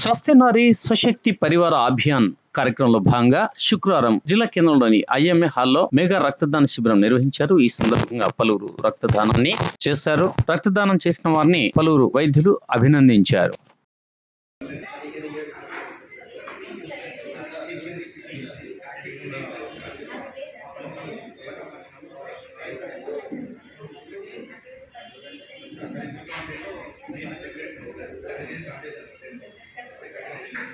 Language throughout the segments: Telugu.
స్వస్తి నారీ స్వశక్తి పరివార అభియాన్ కార్యక్రమంలో భాగంగా శుక్రవారం జిల్లా కేంద్రంలోని ఐఎంఏ హాల్లో మెగా రక్తదాన శిబిరం నిర్వహించారు. ఈ సందర్భంగా పలువురు రక్తదానాన్ని చేశారు. రక్తదానం చేసిన వారిని పలువురు వైద్యులు అభినందించారు.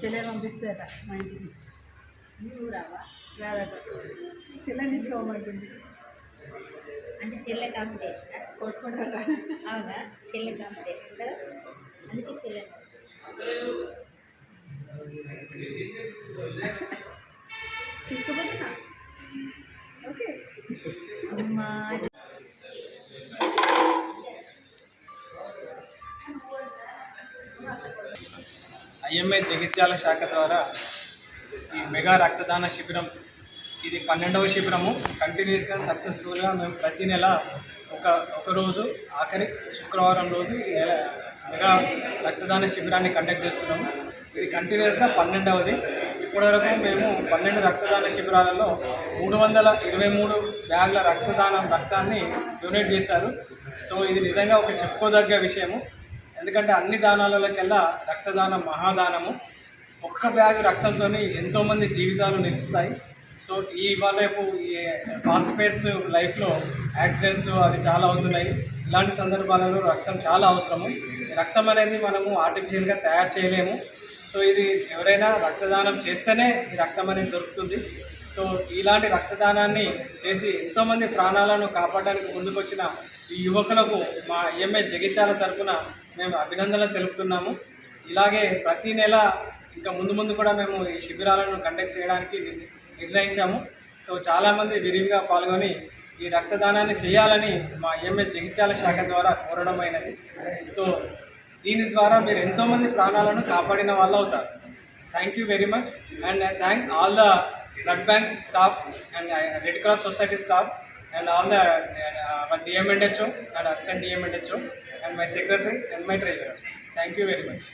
చెల్లె పంపిస్తారట మా ఇంటికి. నువ్వు రావా రాదట. చెల్లె తీసుకోమంటుంది అంటే చెల్లె కాంపిటీషన్ కొట్టుకుంటారట. అవునా? చెల్లె కాంపిటీషన్. కదా అందుకే చెల్లె తీసుకుపోతున్నా? ఓకే. అమ్మా. ఐఎంఏ జగిత్యాల శాఖ ద్వారా ఈ మెగా రక్తదాన శిబిరం ఇది పన్నెండవ శిబిరము. కంటిన్యూస్గా సక్సెస్ఫుల్గా మేము ప్రతి నెల ఒక ఒక రోజు ఆఖరి శుక్రవారం రోజు నెల మెగా రక్తదాన శిబిరాన్ని కండక్ట్ చేస్తున్నాము. ఇది కంటిన్యూస్గా పన్నెండవది. ఇప్పటివరకు మేము పన్నెండు రక్తదాన శిబిరాలలో మూడు వందల ఇరవై మూడు బ్యాగుల రక్తదానం రక్తాన్ని డొనేట్ చేశారు. సో ఇది నిజంగా ఒక చెప్పుకోదగ్గ విషయము. ఎందుకంటే అన్ని దానాలలోకెల్లా రక్తదానం మహాదానము. ఒక్క బ్యాగ్ రక్తంతో ఎంతోమంది జీవితాలు నిలుస్తాయి. సో ఈ ఇవాళ రేపు ఈ ఫాస్ట్ పేస్ లైఫ్లో యాక్సిడెంట్స్ అవి చాలా అవుతున్నాయి. ఇలాంటి సందర్భాలలో రక్తం చాలా అవసరము. రక్తం అనేది మనము ఆర్టిఫిషియల్గా తయారు చేయలేము. సో ఇది ఎవరైనా రక్తదానం చేస్తేనే ఈ రక్తం అనేది దొరుకుతుంది. సో ఇలాంటి రక్తదానాన్ని చేసి ఎంతోమంది ప్రాణాలను కాపాడడానికి ముందుకొచ్చిన ఈ యువకులకు మా ఎంఏ జగిత్యాల తరఫున మేము అభినందనలు తెలుపుతున్నాము. ఇలాగే ప్రతి నెల ఇంకా ముందు ముందు కూడా మేము ఈ శిబిరాలను కండక్ట్ చేయడానికి నిర్ణయించాము. సో చాలామంది విరివిగా పాల్గొని ఈ రక్తదానాన్ని చేయాలని మా ఎంఏ జగిత్యాల శాఖ ద్వారా కోరడమైనది సో దీని ద్వారా మీరు ఎంతోమంది ప్రాణాలను కాపాడిన వాళ్ళు అవుతారు. Thank you very much. And I thank all the blood bank staff and red cross society staff and all the DM and HO and assistant DM and HO and my secretary and my treasurer thank you very much